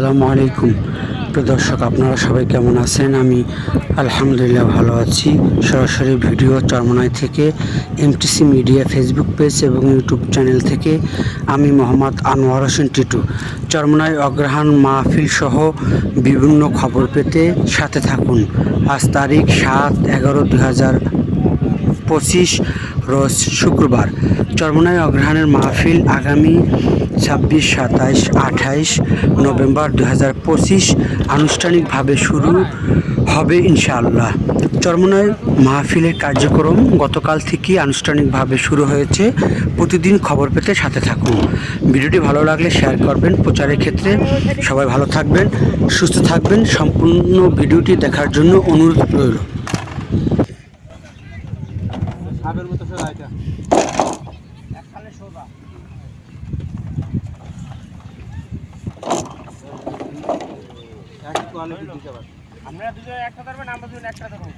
আসসালামু আলাইকুম। প্রিয় দর্শক, আপনারা সবাই কেমন আছেন? আমি আলহামদুলিল্লাহ ভালো আছি। সরাসরি ভিডিও চরমনাই থেকে এমটিসি মিডিয়া ফেসবুক পেজ এবং ইউটিউব চ্যানেল থেকে আমি মোহাম্মদ আনোয়ার হোসেন টিটু। চরমনাই অগ্রহায়ণ মাহফিল সহ বিভিন্ন খবর পেতে সাথে থাকুন। আজ তারিখ সাত এগারো দু হাজার পঁচিশ রোজ শুক্রবার। চরমনাই অগ্রহায়ণের মাহফিল আগামী ছাব্বিশ, সাতাইশ, আঠাইশ নভেম্বর দু হাজার পঁচিশ আনুষ্ঠানিকভাবে শুরু হবে ইনশাআল্লাহ। চরমনাই মাহফিলের কার্যক্রম গতকাল থেকেই আনুষ্ঠানিকভাবে শুরু হয়েছে। প্রতিদিন খবর পেতে সাথে থাকুন। ভিডিওটি ভালো লাগলে শেয়ার করবেন। প্রচারের ক্ষেত্রে সবাই ভালো থাকবেন, সুস্থ থাকবেন। সম্পূর্ণ ভিডিওটি দেখার জন্য অনুরোধ রইল। কোয়ালিটি দিতে পারে আমরা দুজন একটা ধরবেন আমরা দুজন একটা ধরবো।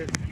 এই এইটা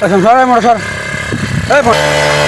সর মোটর সর এই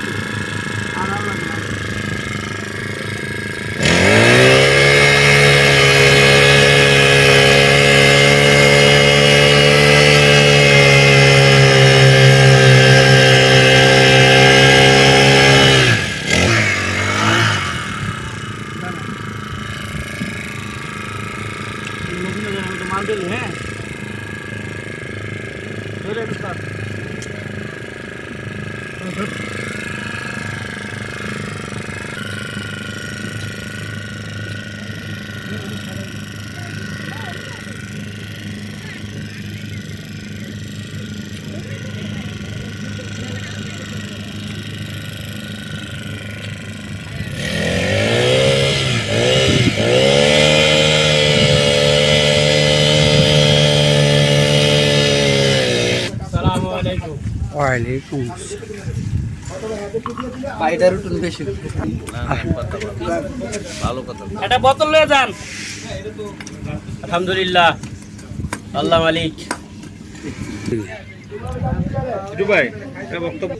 Nereye tutar? Tá- ওয়ালাইকুম পাইটার উঠুন বেশি। একটা বোতল লয়ে যান। আলহামদুলিল্লাহ। আল্লাহ মালিক। দুবাই বক্তব্য।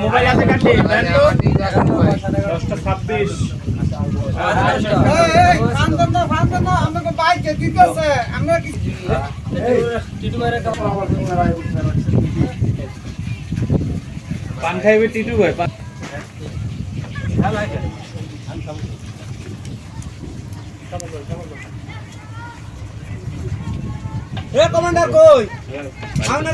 মোবাইল আছে কাটলি? দশটা ছাব্বিশ। পান খাইবে টিটু ভাই পান। কমান্ডার কই? আও না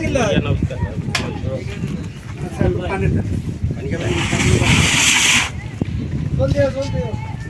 গিলা পানি